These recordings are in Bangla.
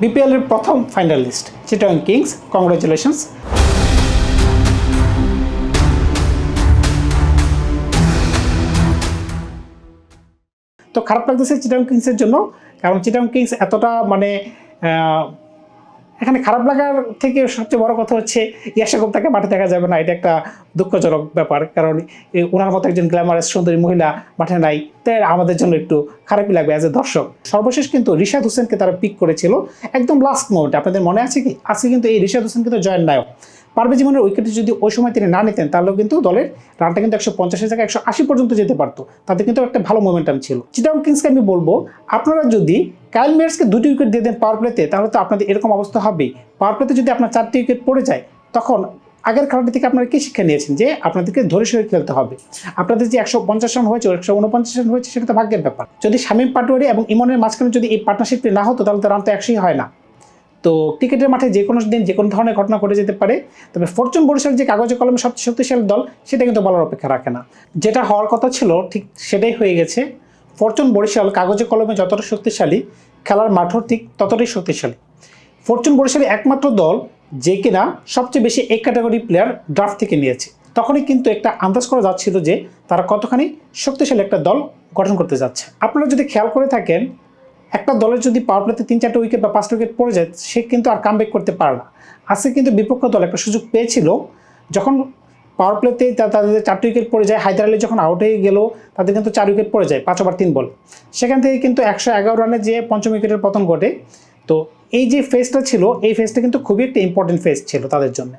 বিপিএল এর প্রথম ফাইনালিস্ট চিটাং কিংস কংগ্রেচুলেশনস তো খারাপ লাগতেছে চিটাং কিংসের জন্য, কারণ চিটাং কিংস এতটা মানে এখানে খারাপ লাগার থেকে সবচেয়ে বড় কথা হচ্ছে ইয়াশা গুপ্তাকে মাঠে দেখা যাবে না, এটা একটা দুঃখজনক ব্যাপার। কারণ ওনার মতো একজন গ্ল্যামারাস সুন্দরী মহিলা মাঠে নাই তাই আমাদের জন্য একটু খারাপই লাগবে অ্যাজ এ দর্শক। সর্বশেষ কিন্তু রিশাদ হোসেনকে তারা পিক করেছিল, একদম লাস্ট মোমেন্ট আপনাদের মনে আছে কি? আজকে কিন্তু এই রিশাদ হোসেন কিন্তু জয়েন নায়ক পারবে জীবনের উইকেটে যদি ওই সময় তিনি না নিতেন, তাহলেও কিন্তু দলের রানটা কিন্তু একশো পঞ্চাশের জায়গায় একশো আশি পর্যন্ত যেতে পারতো। তাদের কিন্তু একটা ভালো মোমেন্টাম ছিল। চিটাং কিংসকে আমি বলব, আপনারা যদি কাইল মেয়ার্সকে দুটি উইকেট দিয়ে দেন পাওয়ার প্লেতে তাহলে তো আপনাদের এরকম অবস্থা হবেই। পাওয়ার প্লেতে যদি আপনার চারটি উইকেট পড়ে যায়, তখন আগের খেলাটি থেকে আপনারা কী শিক্ষা নিয়েছেন? যে আপনাদেরকে ধরে সরে খেলতে হবে। আপনাদের যে একশো পঞ্চাশ রান হয়েছে একশো উনপঞ্চাশ রান হয়েছে, সেটা তো ভাগ্যের ব্যাপার। যদি শামীম পাটোয়ারি এবং ইমনের মাঝখানে যদি এই পার্টনারশিপটি না হতো, তাহলে তো রান তো একশোই হয় না। তো ক্রিকেটের মাঠে যে কোনো দিন যে কোনো ধরনের ঘটনা ঘটে যেতে পারে, তবে ফরচুন বরিশাল যে কাগজে কলমে সবচেয়ে শক্তিশালী দল, সেটা কিন্তু বলার অপেক্ষা রাখে না। যেটা হওয়ার কথা ছিল, ঠিক সেটাই হয়ে গেছে। ফরচুন বরিশাল কাগজে কলমে যতটা শক্তিশালী, খেলার মাঠও ঠিক ততটাই শক্তিশালী। ফরচুন বরিশালের একমাত্র দল যে কিনা সবচেয়ে বেশি এক ক্যাটাগরি প্লেয়ার ড্রাফট থেকে নিয়েছে। তখনই কিন্তু একটা আন্দাজ করা যাচ্ছিল যে তারা কতখানি শক্তিশালী একটা দল গঠন করতে যাচ্ছে। আপনারা যদি খেয়াল করে থাকেন একটা দলের যদি পাওয়ার প্লেতে তিন চারটে উইকেট বা পাঁচটা উইকেট পড়ে যায়, সে কিন্তু আর কামব্যাক করতে পারে না। আজকে কিন্তু বিপক্ষ দল একটা সুযোগ পেয়েছিল, যখন পাওয়ার প্লেতে তাদের চারটে উইকেট পড়ে যায়, হায়দার আলী যখন আউট হয়ে গেল, তাদের কিন্তু চার উইকেট পড়ে যায়, পাঁচ ওভার তিন বল। সেখান থেকে কিন্তু একশো এগারো রানে যে পঞ্চম উইকেটের পতন ঘটে, তো এই যে ফেজটা ছিল, এই ফেজটা কিন্তু খুবই একটা ইম্পর্টেন্ট ফেজ ছিল তাদের জন্য।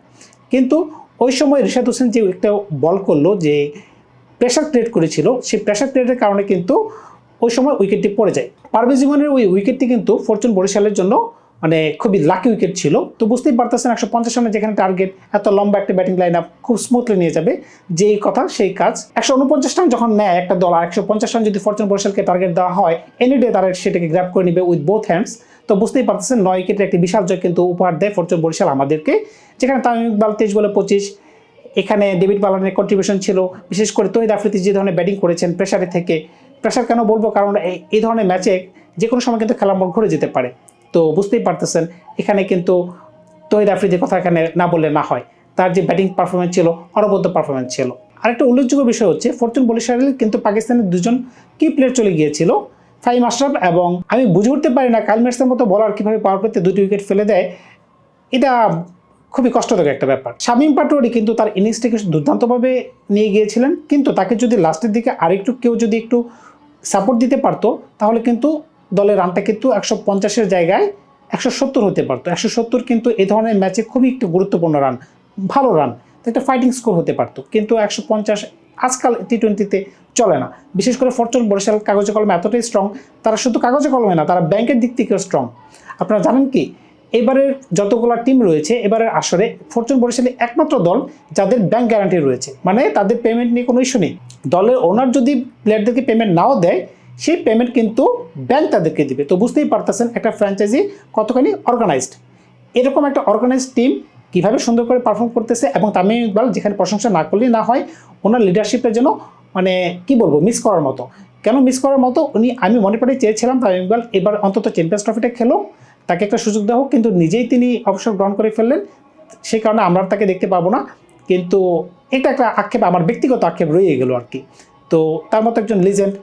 কিন্তু ওই সময় রিশাদ হোসেন যে একটা বল করল, যে প্রেশার ক্রিয়েট করেছিল, সেই প্রেশার ক্রিয়েটের কারণে কিন্তু ওই সময় উইকেটটি পড়ে যায়। পারভেজ জীবনের ওই উইকেটটি কিন্তু ফরচুন বরিশালের জন্য মানে খুবই লাকি উইকেট ছিল। তো বুঝতেই পারতেছেন একশো পঞ্চাশ রানের যেখানে টার্গেট এত লম্বা একটা ব্যাটিং লাইন আপ খুব স্মুথলি নিয়ে যাবে। যেই কথা, সেই কাজ। একশো উনপঞ্চাশ রান যখন নেয় একটা দল, আর একশো পঞ্চাশ রান যদি ফরচুন বরিশালকে টার্গেট দেওয়া হয় এনি ডে তারা সেটাকে গ্র্যাপ করে নেবে উইথ বোথ হ্যান্ডস তো বুঝতেই পারতেছেন নয় উইকেটের একটি বিশাল জয় কিন্তু উপহার দেয় ফরচুন বরিশাল আমাদেরকে। যেখানে তামিম ইকবাল তেইশ বলে পঁচিশ, এখানে ডেভিড বালানের কন্ট্রিবিউশন ছিল। বিশেষ করে তহিদ আফ্রিদি যে ধরনের ব্যাটিং করেছেন প্রেশারে থেকে প্রেশার কেন বলব? কারণ এই- ধরনের ম্যাচে যে কোনো সময় কিন্তু খেলার মোড় ঘুরে যেতে পারে। তো বুঝতেই পারতেছেন, এখানে কিন্তু তহিদ আফ্রিদির কথা এখানে না বললে না হয়। তার যে ব্যাটিং পারফরমেন্স ছিল, অনবদ্য পারফরমেন্স ছিল। আরেকটা উল্লেখযোগ্য বিষয় হচ্ছে, ফরচুন বলিশারের কিন্তু পাকিস্তানের দুজন কি প্লেয়ার চলে গিয়েছিল ফাইম আশরাফ এবং আমি বুঝে উঠতে পারি না কালমেটসের মতো বলার কীভাবে পাওয়ার প্লেতে দুটি উইকেট ফেলে দেয়, এটা খুবই কষ্টদায়ক একটা ব্যাপার। শামীম পাটোয়ারি কিন্তু তার ইনিংসটাকে দুর্দান্তভাবে নিয়ে গিয়েছিলেন, কিন্তু তাকে যদি লাস্টের দিকে আরেকটু কেউ যদি একটু সাপোর্ট দিতে পারতো, তাহলে কিন্তু দলের রানটা কিন্তু একশো পঞ্চাশের জায়গায় একশো সত্তর হতে পারতো। একশো সত্তর কিন্তু এই ধরনের ম্যাচে খুবই একটি গুরুত্বপূর্ণ রান ভালো রান একটা ফাইটিং স্কোর হতে পারতো। কিন্তু একশো পঞ্চাশ আজকাল টি টোয়েন্টিতে চলে না। বিশেষ করে ফরচুন, বরিশাল কাগজে কলমে এতটাই স্ট্রং তারা শুধু কাগজে কলমে না, তারা ব্যাংকের দিক থেকেও স্ট্রং আপনারা জানেন কি এবারের যতগুলো টিম রয়েছে, এবারের আসরে ফরচুন বরিশালে একমাত্র দল যাদের ব্যাংক গ্যারান্টি রয়েছে। মানে তাদের পেমেন্ট নিয়ে কোনো ইস্যু নেই। দলের ওনার যদি প্লেয়ারদেরকে পেমেন্ট নাও দেয়, সেই পেমেন্ট কিন্তু ব্যাংক তাদেরকে দিবে। তো বুঝতেই পারতেছেন, একটা ফ্র্যাঞ্চাইজি কতখানি অর্গানাইজড এরকম একটা অর্গানাইজড টিম কীভাবে সুন্দর করে পারফর্ম করতেছে এবং তামিম ইকবাল যেখানে প্রশংসা না করলেই না হয়, ওনার লিডারশিপের জন্য মানে কি বলব মিস করার মতো। কেন মিস করার মতো? উনি, আমি মনে করে চেয়েছিলাম তামিম ইকবাল এবার অন্তত চ্যাম্পিয়ন্স ট্রফিটা খেলো তাকে একটা সুযোগ দেওয়া হোক, কিন্তু নিজেই তিনি অবসর গ্রহণ করে ফেললেন। সেই কারণে আমরা তাকে দেখতে পাবো না। কিন্তু এটা একটা আক্ষেপ, আমার ব্যক্তিগত আক্ষেপ রয়ে গেলো আর কি। তো তার মতো একজন লিজেন্ড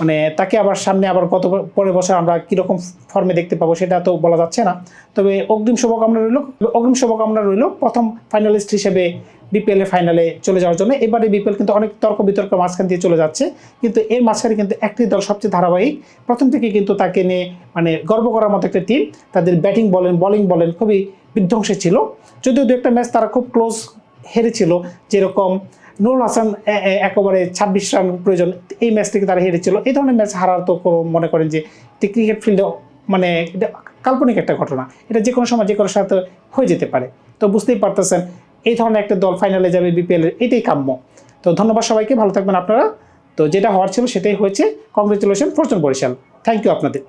মানে তাকে আবার সামনে আবার ব- পরের বছর আমরা কীরকম ফর্মে দেখতে পাবো সেটা তো বলা যাচ্ছে না। তবে অগ্রিম শুভকামনা রইল, অগ্রিম শুভকামনা রইল প্রথম ফাইনালিস্ট হিসেবে বিপিএল এর ফাইনালে চলে যাওয়ার জন্য। এবারে বিপিএল কিন্তু অনেক তর্ক বিতর্ক মাঝখান দিয়ে চলে যাচ্ছে, কিন্তু এর মাঝখানে কিন্তু একটি দল সবচেয়ে ধারাবাহিক। প্রথম থেকে কিন্তু তাকে নিয়ে মানে গর্ব করার মতো একটা টিম তাদের ব্যাটিং বলেন বোলিং বলেন খুবই বিধ্বংসী ছিল। যদিও দু একটা ম্যাচ তারা খুব ক্লোজ হেরেছিল, যেরকম নুরুল হাসান একেবারে ছাব্বিশ রান প্রয়োজন। এই ম্যাচ থেকে তারা হেরেছিল। এই ধরনের ম্যাচ হারার তো মনে করেন যে ক্রিকেট ফিল্ডে মানে এটা কাল্পনিক একটা ঘটনা। এটা যে কোনো সময় যে কোনো সাথে হয়ে যেতে পারে। তো বুঝতেই পারতেছেন, এই ধরনের একটা দল ফাইনালে যাবে বিপিএলের এটাই কাম্য। তো ধন্যবাদ সবাইকে, ভালো থাকবেন আপনারা। তো যেটা হওয়ার ছিল সেটাই হয়েছে। Congratulation fortune Barishal. Thank you আপনাদের।